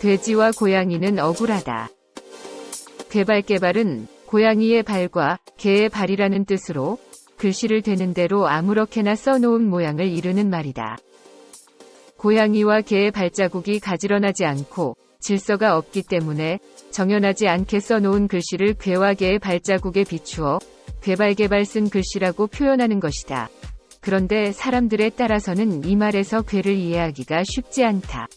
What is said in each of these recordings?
돼지와 고양이는 억울하다. 개발개발은 고양이의 발과 개의 발이라는 뜻으로 글씨를 되는 대로 아무렇게나 써놓은 모양을 이르는 말이다. 고양이와 개의 발자국이 가지런하지 않고 질서가 없기 때문에 정연하지 않게 써놓은 글씨를 괴와 개의 발자국에 비추어 괴발개발 쓴 글씨라고 표현하는 것이다. 그런데 사람들에 따라서는 이 말에서 괴를 이해하기가 쉽지 않다.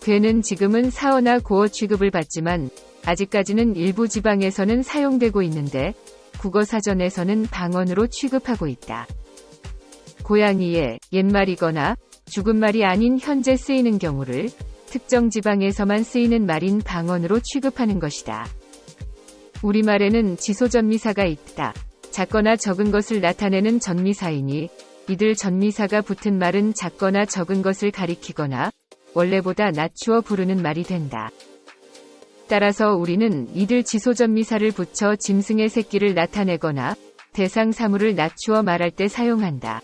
괴는 지금은 사어나 고어 취급을 받지만 아직까지는 일부 지방에서는 사용되고 있는데 국어사전에서는 방언으로 취급하고 있다. 고양이의 옛말이거나 죽은 말이 아닌 현재 쓰이는 경우를 특정 지방에서만 쓰이는 말인 방언으로 취급하는 것이다. 우리말에는 지소전미사가 있다. 작거나 적은 것을 나타내는 전미사이니 이들 전미사가 붙은 말은 작거나 적은 것을 가리키거나 원래보다 낮추어 부르는 말이 된다. 따라서 우리는 이들 지소전미사를 붙여 짐승의 새끼를 나타내거나 대상 사물을 낮추어 말할 때 사용한다.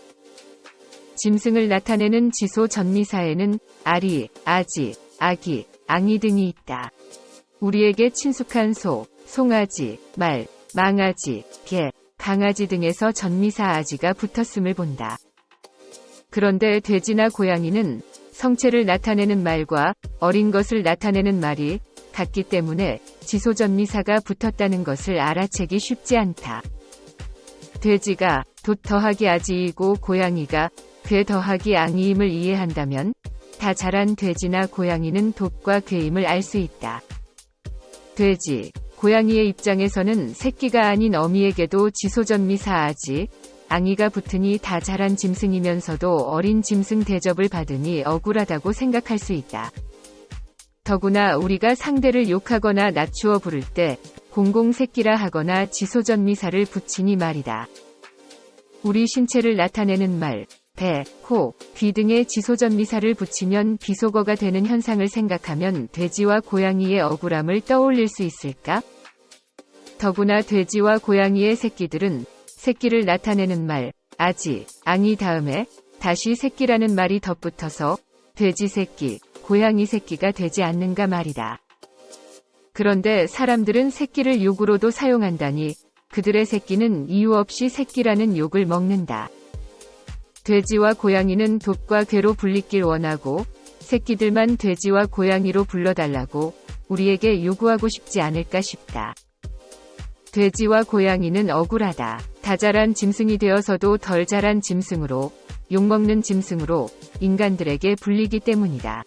짐승을 나타내는 지소 전미사에는 아리, 아지, 아기, 앙이 등이 있다. 우리에게 친숙한 소, 송아지, 말, 망아지, 개, 강아지 등에서 전미사 아지가 붙었음을 본다. 그런데 돼지나 고양이는 성체를 나타내는 말과 어린 것을 나타내는 말이 같기 때문에 지소전미사가 붙었다는 것을 알아채기 쉽지 않다. 돼지가 돛 더하기 아지이고 고양이가 괴 더하기 앙이임을 이해한다면 다 자란 돼지나 고양이는 돛과 괴임을 알 수 있다. 돼지, 고양이의 입장에서는 새끼가 아닌 어미에게도 지소전미사 아지, 앙이가 붙으니 다 자란 짐승이면서도 어린 짐승 대접을 받으니 억울하다고 생각할 수 있다. 더구나 우리가 상대를 욕하거나 낮추어 부를 때 공공 새끼라 하거나 지소전미사를 붙이니 말이다. 우리 신체를 나타내는 말, 배, 코, 귀 등에 지소전미사를 붙이면 비속어가 되는 현상을 생각하면 돼지와 고양이의 억울함을 떠올릴 수 있을까? 더구나 돼지와 고양이의 새끼들은 새끼를 나타내는 말, 아지, 앙이 다음에 다시 새끼라는 말이 덧붙어서 돼지 새끼, 고양이 새끼가 되지 않는가 말이다. 그런데 사람들은 새끼를 욕으로도 사용한다니 그들의 새끼는 이유 없이 새끼라는 욕을 먹는다. 돼지와 고양이는 돛과 괴로 불리길 원하고 새끼들만 돼지와 고양이로 불러달라고 우리에게 요구하고 싶지 않을까 싶다. 돼지와 고양이는 억울하다. 다 자란 짐승이 되어서도 덜 자란 짐승으로 욕먹는 짐승으로 인간들에게 불리기 때문이다.